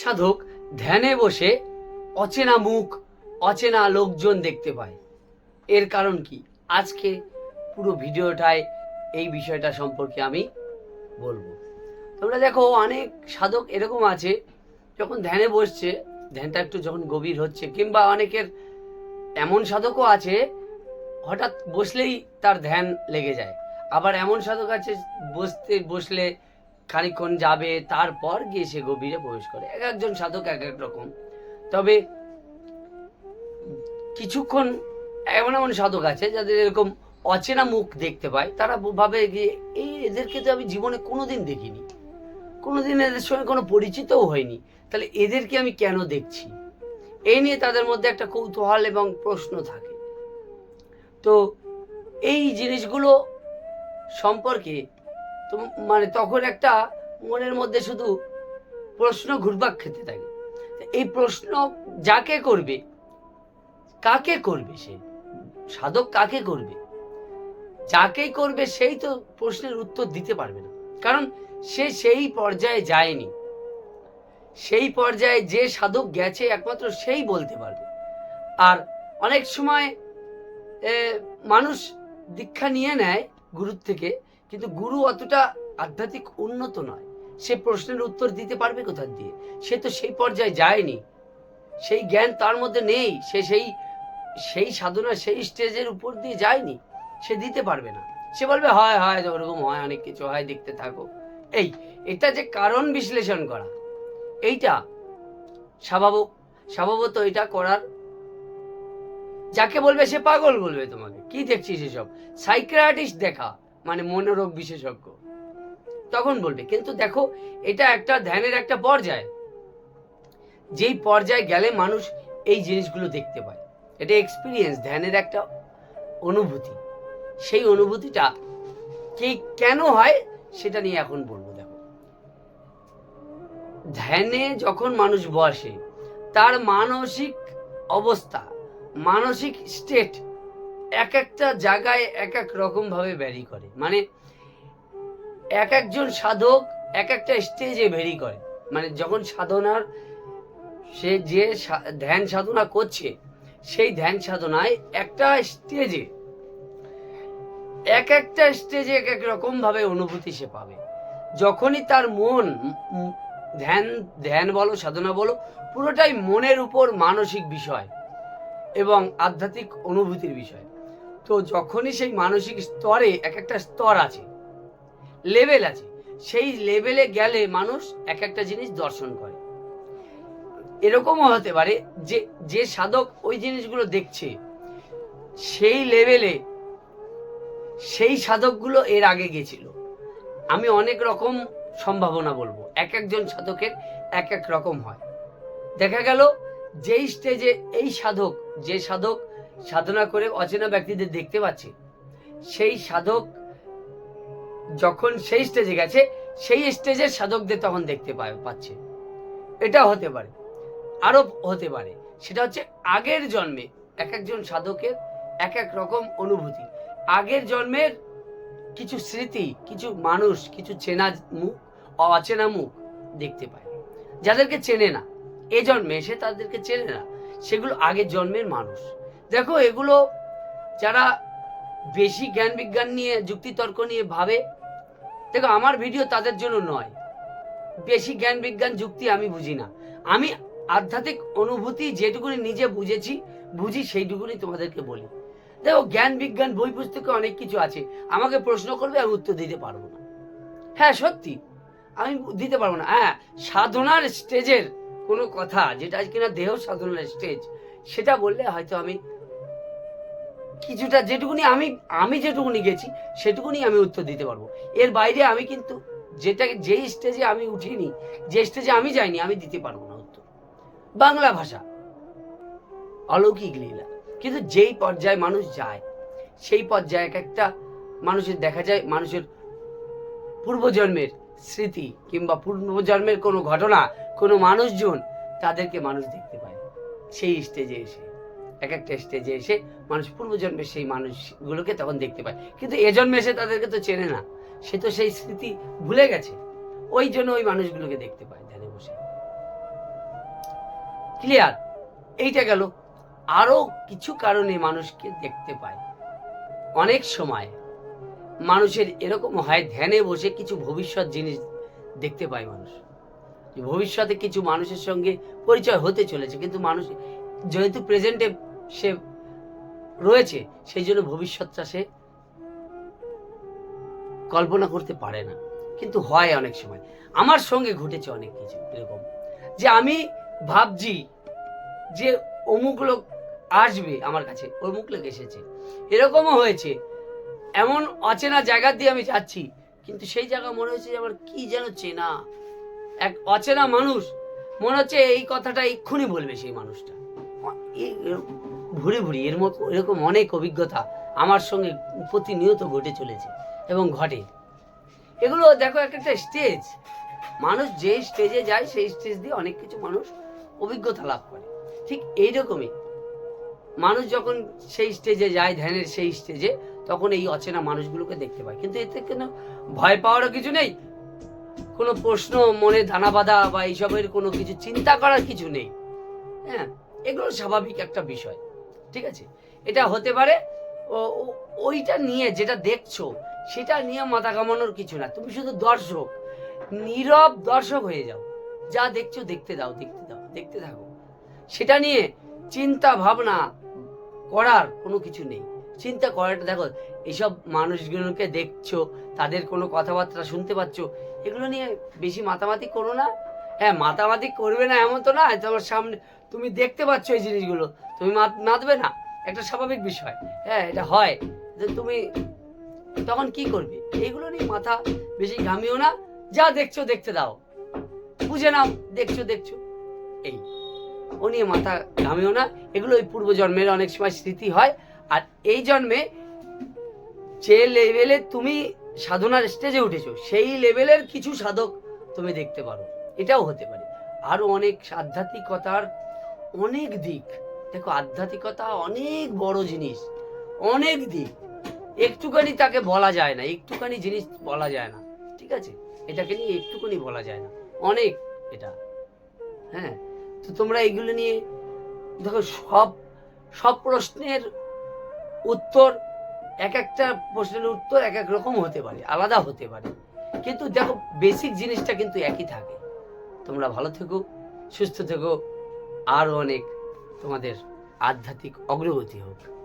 সাধক ধ্যানে বসে অচেনা মুখ, অচেনা লোকজন দেখতে পায়। এর কারণ কি? আজকে পুরো ভিডিওটায় এই বিষয়টা সম্পর্কে আমি বলব। তোমরা দেখো, অনেক সাধক এরকম আছে, যখন ধ্যানে বসছে, ধ্যানটা একটু যখন গভীর হচ্ছে, কিংবা অনেকের এমন সাধকও আছে, হঠাৎ বসলেই তার ধ্যান লেগে যায়। আবার এমন সাধক আছে, বসতে, বসলে খানিকক্ষণ যাবে, তারপর গিয়ে সে গভীরে প্রবেশ করে। এক একজন সাধক এক এক রকম। তবে কিছুক্ষণ এমন এমন সাধক আছে যাদের এরকম অচেনা মুখ দেখতে পায়। তারা ভাবে যে, এই এদেরকে তো আমি জীবনে কোনোদিন দেখিনি। কোনোদিন এদের সঙ্গে কোনো পরিচিতও হয়নি। তাহলে এদেরকে আমি কেন দেখছি? এই নিয়ে তাদের মধ্যে একটা কৌতূহল এবং প্রশ্ন থাকে। তো এই জিনিসগুলো সম্পর্কে তো মানে তখন একটা মনের মধ্যে শুধু প্রশ্ন ঘুরপাক খেতে থাকে। এই প্রশ্ন যাকে করবে, কাকে করবে সে? সাধক কাকে করবে? যাকেই করবে সেই তো প্রশ্নের উত্তর দিতে পারবে না। কারণ সে সেই পর্যায়ে যায়নি। সেই পর্যায়ে যে সাধক গেছে একমাত্র সেই বলতে পারবে। আর অনেক সময় মানুষ দীক্ষা নিয়ে নেয় গুরুর থেকে কিন্তু গুরু অতটা আধ্যাত্মিক উন্নত নয়। সে প্রশ্নের উত্তর দিতে পারবে কোথা দিয়ে? সে তো সেই পর্যায়ে যায়নি। সেই জ্ঞান তার মধ্যে নেই। সে সেই সেই সাধনা সেই স্টেজের উপর দিয়ে যায়নি। সে দিতে পারবে না। সে বলবে, হয় হয়, ওরকম হয়, অনেক কিছু হয়, দেখতে থাকো। এই, এটা যে কারণ বিশ্লেষণ করা, এইটা স্বভাবক স্বভাবত এটা করার, যাকে বলবে সে পাগল বলবে তোমাকে। কি দেখছিস এসব? সাইক্রাটিস্ট দেখা। মানে মনোরোগ বিশেষজ্ঞ। তখন বলবে, কিন্তু দেখো, এটা একটা ধ্যানের একটা পর্যায়। যেই পর্যায়ে গেলে মানুষ এই জিনিসগুলো দেখতে পায়। এটা এক্সপিরিয়েন্স ধ্যানের একটা অনুভূতি। সেই অনুভূতিটা কি কেন হয় সেটা নিয়ে এখন বলব, দেখো। ধ্যানে যখন মানুষ বসে, তার মানসিক অবস্থা, মানসিক স্টেট এক একটা জায়গায় এক এক রকম ভাবে ভ্যারি করে। মানে এক একজন সাধক এক একটা স্টেজে ভেরি করে। মানে যখন সাধনার সে যে ধ্যান সাধনা করছে, সেই ধ্যান সাধনায় একটা স্টেজে এক একটা স্টেজে এক এক রকম ভাবে অনুভূতি সে পাবে। যখনই তার মন ধ্যান ধ্যান বলো, সাধনা বলো, পুরোটাই মনের উপর মানসিক বিষয় এবং আধ্যাত্মিক অনুভূতির বিষয়। তো যখনই সেই মানসিক স্তরে এক একটা স্তর আছে লেভেল আছে, সেই লেভেলে গেলে মানুষ এক একটা জিনিস দর্শন করে। এরকমও হতে পারে যে যে সাধক ওই জিনিসগুলো দেখছে, সেই লেভেলে সেই সাধকগুলো এর আগে গেছিল। আমি অনেক রকম সম্ভাবনা বলব, এক একজন সাধকের এক এক রকম হয়। দেখা গেল, যেই স্টেজে এই সাধক, যে সাধক সাধনা করে অচেনা ব্যক্তিদের দেখতে পাচ্ছে। সেই সাধক যখন সেই স্টেজে গেছে, সেই স্টেজের সাধকদের তখন দেখতে পাচ্ছে। এটা হতে পারে, আরও হতে পারে। সেটা হচ্ছে আগের জন্মে এক একজন সাধকের এক এক রকম অনুভূতি। আগের জন্মের কিছু স্মৃতি, কিছু মানুষ, কিছু চেনা মুখ, অচেনা মুখ দেখতে পায়। যাদেরকে চেনে না, এ জন্মে এসে তাদেরকে চেনে না, সেগুলো আগের জন্মের মানুষ। দেখো, এগুলো যারা বেশি জ্ঞান বিজ্ঞান নিয়ে, যুক্তিতর্ক নিয়ে ভাবে, দেখো, আমার ভিডিও তাদের জন্য নয়। বেশি জ্ঞান বিজ্ঞান যুক্তি আমি বুঝি না। আমি আধ্যাত্মিক অনুভূতি যেটুকুনি নিজে বুঝেছি, বুঝি সেইটুকুনি তোমাদেরকে বলি। দেখো জ্ঞান বিজ্ঞান বই পুস্তকে অনেক কিছু আছে। আমাকে প্রশ্ন করবে, আমি উত্তর দিতে পারব না। হ্যাঁ সত্যি, আমি দিতে পারব না। হ্যাঁ সাধনার স্টেজের কোনো কথা, যেটা কিনা দেহ সাধনার স্টেজ, সেটা বললে হয়তো আমি কিছুটা যেটুকুনি আমি আমি যেটুকুনি গেছি, সেটুকুনি আমি উত্তর দিতে পারব। এর বাইরে আমি কিন্তু যেটা যেই স্টেজে আমি উঠিনি, যে স্টেজে আমি যাইনি, আমি দিতে পারব না উত্তর। বাংলা ভাষা, অলৌকিক লীলা। কিন্তু যেই পর্যায়ে মানুষ যায়, সেই পর্যায়ে এক একটা মানুষের দেখা যায়, মানুষের পূর্বজন্মের স্মৃতি কিংবা পূর্বজন্মের কোনো ঘটনা, কোনো মানুষজন তাদেরকে মানুষ দেখতে পায়। সেই স্টেজে এসে। এক একটা স্টেজে এসে মানুষ পূর্বজন্মের সেই মানুষগুলোকে তখন দেখতে পায়। কিন্তু এ জন্মে এসে তাদেরকে তো চেনে না। সে তো সেই স্মৃতি ভুলে গেছে। ওই জন্য ওই মানুষগুলোকে দেখতে পায় ধ্যানে বসে। ক্লিয়ার এইটা গেল। আরও কিছু কারণে মানুষকে দেখতে পায়। অনেক সময় মানুষের এরকম হয় ধ্যানে বসে কিছু ভবিষ্যৎ জিনিস দেখতে পায় মানুষ। ভবিষ্যতে কিছু মানুষের সঙ্গে পরিচয় হতে চলেছে। কিন্তু মানুষ যেহেতু প্রেজেন্টে সে রয়েছে, সেই জন্য ভবিষ্যৎটা সে কল্পনা করতে পারে না। কিন্তু হয় অনেক সময়। আমার সঙ্গে ঘটেছে অনেক কিছু, এরকম। যে আমি ভাবছি যে অমুক লোক আসবে আমার কাছে, অমুক লোক এসেছে। এরকমও হয়েছে। এমন অচেনা জায়গা দিয়ে আমি যাচ্ছি, কিন্তু সেই জায়গা মনে হচ্ছে আমার কি যেন চেনা। এক অচেনা মানুষ, মনে হচ্ছে এই কথাটা এক্ষুনি বলবে সেই মানুষটা। ভুরি ভুরি এর মতো এরকম অনেক অভিজ্ঞতা আমার সঙ্গে প্রতিনিয়ত ঘটে চলেছে এবং ঘটে। এগুলো দেখো এক একটা স্টেজ মানুষ যে স্টেজে যায়, সেই স্টেজ দিয়ে অনেক কিছু মানুষ অভিজ্ঞতা লাভ করে। ঠিক এইরকমই। মানুষ যখন সেই স্টেজে যায়, ধ্যানের সেই স্টেজে তখন এই অচেনা মানুষগুলোকে দেখতে পায়। কিন্তু এতে কোনো ভয় পাওয়ারও কিছু নেই? কোনো প্রশ্ন, মনে দানা বাঁধা বা এইসবের কোনো কিছু, চিন্তা করার কিছু নেই। হ্যাঁ এগুলো স্বাভাবিক একটা বিষয়। ঠিক আছে? এটা হতে পারে ওইটা নিয়ে যেটা দেখছ, সেটা নিয়ে মাথা কামানোর কিছু না। তুমি শুধু দর্শক, নীরব দর্শক হয়ে যাও। যা দেখছ দেখতে দাও দেখতে দাও, দেখতে থাকো। সেটা নিয়ে চিন্তা ভাবনা করার কোনো কিছু নেই। চিন্তা করাটা দেখো এইসব মানুষগুলোকে দেখছ, তাদের কোনো কথাবার্তা শুনতে পাচ্ছ, এগুলো নিয়ে বেশি মাতামাতি করো না। হ্যাঁ মাতামাতি করবে না এমন তো না তোমার সামনে তুমি দেখতে পাচ্ছ এই জিনিসগুলো। তুমি মাতবে না। একটা স্বাভাবিক বিষয়। হ্যাঁ এটা হয় যে তুমি তখন কি করবে? এইগুলো নিয়ে মাথা বেশি ঘামিও না। যা দেখছ, দেখতে দাও। বুঝে নাও, দেখছ দেখছ। এই। ও নিয়ে মাথা ঘামিও না। এগুলো ওই পূর্বজন্মের অনেক সময় স্মৃতি হয়। আর এই জন্মে যে লেভেলে তুমি সাধনার স্টেজে উঠেছো, সেই লেভেলের কিছু সাধক তুমি দেখতে পারো। এটাও হতে পারে। আরও অনেক আধ্যাত্মিকতার অনেক দিক। দেখো, আধ্যাত্মিকতা অনেক বড় জিনিস, অনেক দিক। একটুখানি তাকে বলা যায় না, একটুখানি জিনিস বলা যায় না, ঠিক আছে? এটাকে নিয়ে একটুখানি বলা যায় না, অনেক এটা হ্যাঁ? তো তোমরা এগুলো নিয়ে, দেখো, সব সব প্রশ্নের উত্তর, এক একটা প্রশ্নের উত্তর এক এক রকম হতে পারে, আলাদা হতে পারে। কিন্তু দেখো বেসিক জিনিসটা কিন্তু একই থাকে। তোমরা ভালো থেকো, সুস্থ থেকো আরও অনেক তোমাদের আধ্যাত্মিক অগ্রগতি হোক।